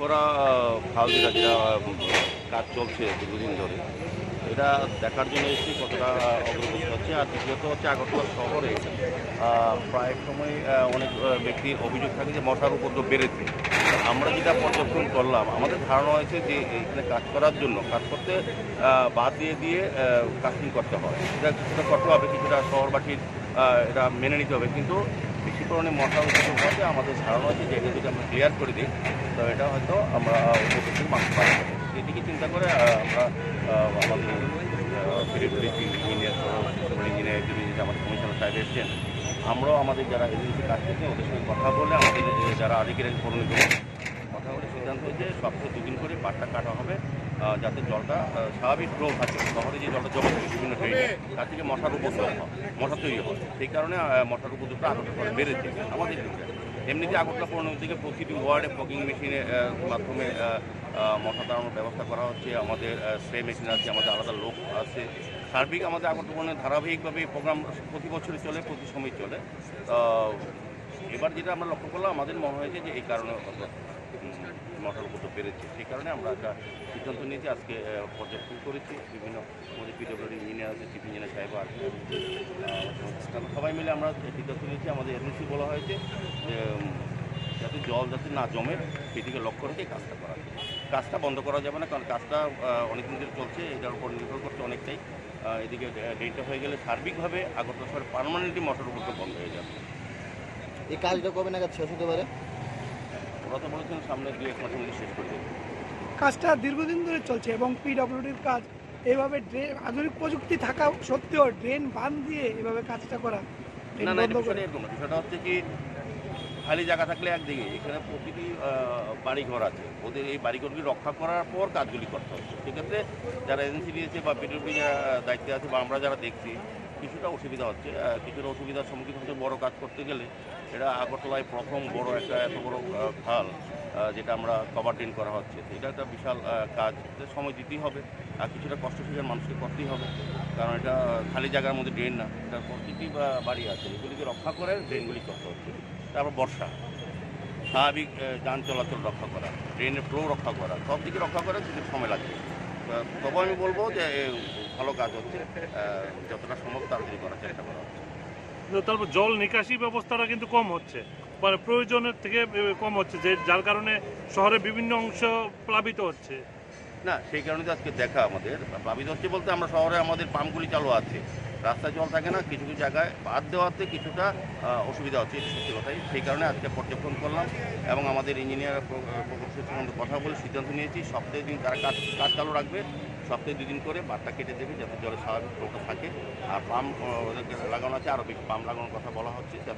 করা খাল যেটা কাজ চলছে দীর্ঘদিন ধরে। এটা দেখার জন্য এসেছি কতটা অগ্রগতি হচ্ছে। আর দ্বিতীয়ত হচ্ছে আগরতলা শহরে প্রায় সময় অনেক ব্যক্তির অভিযোগ থাকে যে মশার উপদ্রব বেড়েছে। আমরা যেটা পর্যবেক্ষণ করলাম, আমাদের ধারণা হয়েছে যে এখানে কাজ করার জন্য, কাজ করতে বাদ দিয়ে দিয়ে কাস্টিং করতে হয়। এটা কিছুটা করতে হবে, কিছুটা শহরবাসীর এটা মেনে নিতে হবে। কিন্তু বেশি মশা উপদ্রব হচ্ছে আমাদের ধারণা হচ্ছে যে এটা যদি আমরা ক্লিয়ার করে দিই, তো এটা হয়তো আমরা উপকৃত মানুষ পাবো সেদিকে চিন্তা করে আমরা আমাদের ইঞ্জিনিয়ার ইঞ্জিনিয়ার যে আমাদের কমিশনার সাহেব এসছেন, আমরাও আমাদের যারা এজেন্সি কাজ করছে, ওদের সঙ্গে কথা বলে আমাদের যারা আধিকারিক পরিণত কথা বলে সিদ্ধান্ত হয়েছে সপ্তাহে দুদিন করে পাটটা কাটা হবে। যাতে জলটা স্বাভাবিক ফ্লো থাকে শহরে যে জলটা জমা থাকে বিভিন্ন ট্রেনে, তার থেকে মশার উপদ্রব হয়, মশা তৈরি হয়। সেই কারণে মশার উপদ্রবটা আগরতলা বেড়েছে আমাদের দিকে। এমনিতে আগরতলা পৌরনিগম থেকে প্রতিটি ওয়ার্ডে ফগিং মেশিনের মাধ্যমে মশা তাড়ানোর ব্যবস্থা করা হচ্ছে, আমাদের স্প্রে মেশিন আছে, আমাদের আলাদা লোক আছে। সার্বিক আমাদের আগরতলা ধারাবাহিকভাবে এই প্রোগ্রাম প্রতি বছরই চলে, প্রতি সময় চলে। এবার যেটা আমরা লক্ষ্য করলাম, আমাদের মনে হয়েছে যে এই কারণে মশার উপদ্রব বেড়েছে। সেই কারণে আমরা একটা সিদ্ধান্ত নিয়েছি, আজকে পর্যবেক্ষণ করেছি। বিভিন্ন আমাদের পিডব্লিউডি ইঞ্জিনিয়ার আছে, চিফ ইঞ্জিনিয়ার সাহেব আছে সবাই মিলে আমরা সিদ্ধান্ত নিয়েছি, আমাদের এজেন্সি বলা হয়েছে যে যাতে জল যাতে না জমে, সেদিকে লক্ষ্য রেখে কাজটা করা কাজটা বন্ধ করা যাবে না, কারণ কাজটা অনেকদিন ধরে চলছে, এটার উপর নির্ভর করছে অনেকটাই। এদিকে ডেটটা হয়ে গেলে সার্বিকভাবে শহরে পারমানেন্টলি মোটর উপর বন্ধ হয়ে যাবে। এই কাজটা কবে নাগাদ শেষ হতে পারে? ওরা তো বলেছেন সামনে দু এক মাসের মধ্যে শেষ করে দেবে। কাজটা দীর্ঘদিন ধরে চলছে এবং পিডব্লিউডির কাজ এভাবে ড্রেন আধুনিক প্রযুক্তি থাকা সত্ত্বেও ড্রেন বাঁধ দিয়ে এভাবে কাজটা করা না না বিষয়টা এরকম না। বিষয়টা হচ্ছে কি খালি জায়গা থাকলে একদিকে এখানে প্রতিটি বাড়িঘর আছে। ওদের এই বাড়িঘরগুলি রক্ষা করার পর কাজগুলি করতে হচ্ছে সেক্ষেত্রে যারা এজেন্সি দিয়েছে বা পিডব্লিউডি যারা দায়িত্বে আছে বা আমরা যারা দেখছি কিছুটা অসুবিধা হচ্ছে কিছুটা অসুবিধার সম্মুখীন হচ্ছে বড় কাজ করতে গেলে এটা আগরতলায় প্রথম বড় একটা, এত বড় খাল যেটা আমরা কভার ড্রেন করা হচ্ছে। এটা একটা বিশাল কাজ। সময় দিতেই হবে আর কিছুটা কষ্ট সুযোগ মানুষকে করতেই হবে, কারণ এটা খালি জায়গার মধ্যে ড্রেন না। এটা প্রতিটি বাড়ি আছে। এগুলিকে রক্ষা করে ড্রেনগুলি করতে হচ্ছে। তারপর বর্ষা। স্বাভাবিক যান চলাচল রক্ষা করা ড্রেনের ফ্লো রক্ষা করা, সব দিকে রক্ষা করে কিছু সময় লাগবে। তবে আমি বলব যে ভালো কাজ হচ্ছে। যতটা সম্ভব তাড়াতাড়ি করার চেষ্টা করা হচ্ছে। তারপর জল নিকাশি ব্যবস্থাটা কিন্তু কম হচ্ছে। মানে প্রয়োজনের থেকে কম হচ্ছে। যে যার কারণে শহরের বিভিন্ন অংশ প্লাবিত হচ্ছে। না সেই কারণে তো আজকে দেখা আমাদের। প্লাবিত হচ্ছে বলতে আমরা শহরে আমাদের পাম্পগুলি চালু আছে। রাস্তায় জল থাকে না, কিছু কিছু জায়গায় বাদ দেওয়াতে কিছুটা অসুবিধা হচ্ছে, এটা সত্যি কথাই। সেই কারণে আজকে পর্যবেক্ষণ করলাম এবং আমাদের ইঞ্জিনিয়ার প্রকল্পের সঙ্গে কথা বলে সিদ্ধান্ত নিয়েছি, সপ্তাহে দিন তারা কাজ কাজ চালু রাখবে, সপ্তাহে দুদিন করে বারটা কেটে দেবে যাতে জলের স্বাভাবিক থাকে। আর পাম্প লাগানো আছে আরও বেশি পাম্প লাগানোর কথা বলা হচ্ছে, যাতে